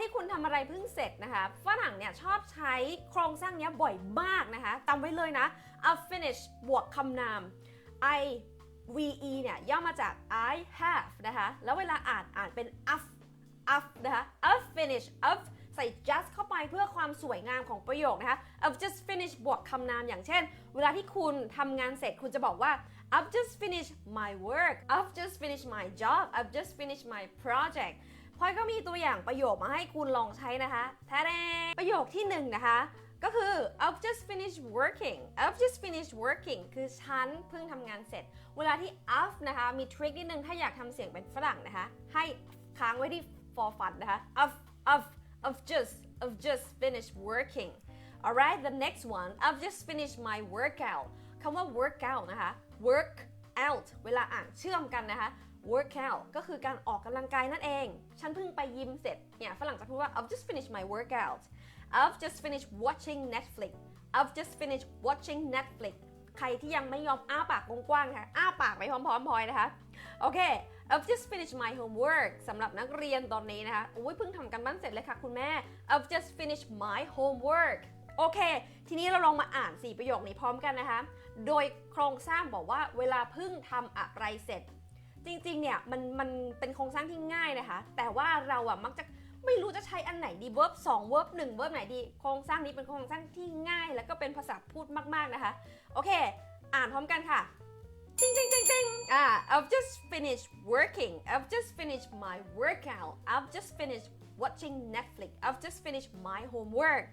ที่คุณทำอะไรเพิ่งเสร็จนะคะฝรั่งเนี่ยชอบใช้โครงสร้างเนี้ยบ่อยมากนะคะจำไว้เลยนะ I finish บวกคำนาม I ve เนี่ยย่อมาจาก I have นะคะแล้วเวลาอ่านอ่านเป็น I've I've นะคะ I've finished I've ใส่ just เข้าไปเพื่อความสวยงามของประโยคนะคะ I've just finished บวกคำนามอย่างเช่น เวลาที่คุณทำงานเสร็จคุณจะบอกว่า I've just finished my work I've just finished my job I've just finished my project พลอยก็มีตัวอย่างประโยคมาให้คุณลองใช้นะคะแท้ๆประโยคที่หนึ่งนะคะก็คือ I've just finished working I've just finished working คือฉันเพิ่งทำงานเสร็จ เวลาที่ I've นะคะ มีทริคนิดนึง ถ้าอยากทำเสียงเป็นฝรั่งนะคะ ให้ค้างไว้ที่ for fun นะคะ I've I've I've just I've just finished working alright the next one I've just finished my workout คำว่า workout นะคะ work out เวลาอ่านเชื่อมกันนะคะ workout ก็คือการออกกำลังกายนั่นเอง ฉันเพิ่งไปยิมเสร็จ เนี่ยฝรั่งจะพูดว่า I've just finished my workout I've just finished watching Netflix I've just finished watching Netflix ใครที่ยังไม่ยอมอ้าปากกว้างๆนะคะอ้าปากไปพร้อมๆพลอยนะคะ โอเค I've just finished my homework สำหรับนักเรียนตอนนี้นะคะ อุ้ยเพิ่งทำกันบ้านเสร็จเลยค่ะคุณแม่ I've just finished my homework โอเค ทีนี้เราลองมาอ่าน 4 ประโยคนี้พร้อมกันนะคะ โดยโครงสร้างบอกว่าเวลาเพิ่งทำอะไรเสร็จ จริงๆ เนี่ยมันมันเป็นโครงสร้างที่ง่ายนะคะ แต่ว่าเราอะมักจะไม่รู้จะใช้อันไหนดี verb 2 verb 1 verb ไหนดี โครงสร้างนี้เป็นโครงสร้างที่ง่าย แล้วก็เป็นภาษาพูดมากๆนะคะ โอเค อ่านพร้อมกันค่ะจริงจริงจริงจริงอ่า I've just finished working I've just finished my workout I've just finished watching Netflix I've just finished my homework